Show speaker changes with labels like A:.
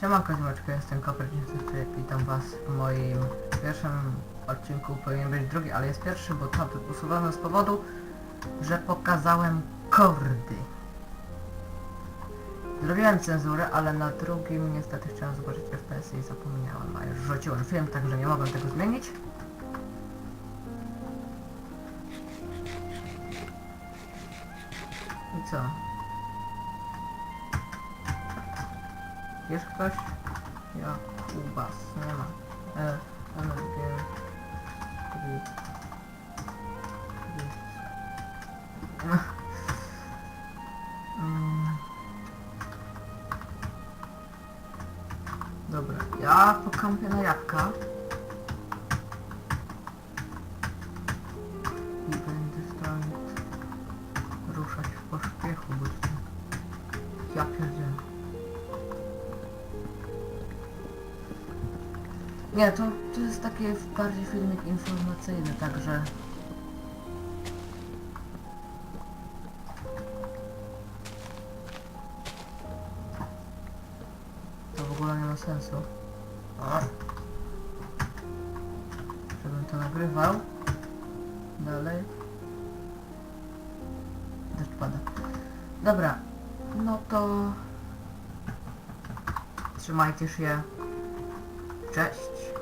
A: Siemanko, ziomeczko, jestem Koper Witam was w moim pierwszym odcinku, powinien być drugi, ale jest pierwszy, bo tamten usuwano z powodu, że pokazałem kordy. Zrobiłem cenzurę, ale na drugim niestety chciałem zobaczyć FPS i zapomniałem, a już rzuciłem film, także nie mogłem tego zmienić. I co? Jest ktoś? Ja, Kubas, nie ma. E. No. Mm. Dobra, ja pokampię na jabłka. I będę stąd ruszać w pośpiechu, bo. Ja pierdzielę. Nie, to, to jest taki bardziej filmik informacyjny, także... To w ogóle nie ma sensu. Żebym to nagrywał. Dalej. Deszcz pada. Dobra, no to... Trzymajcie się. した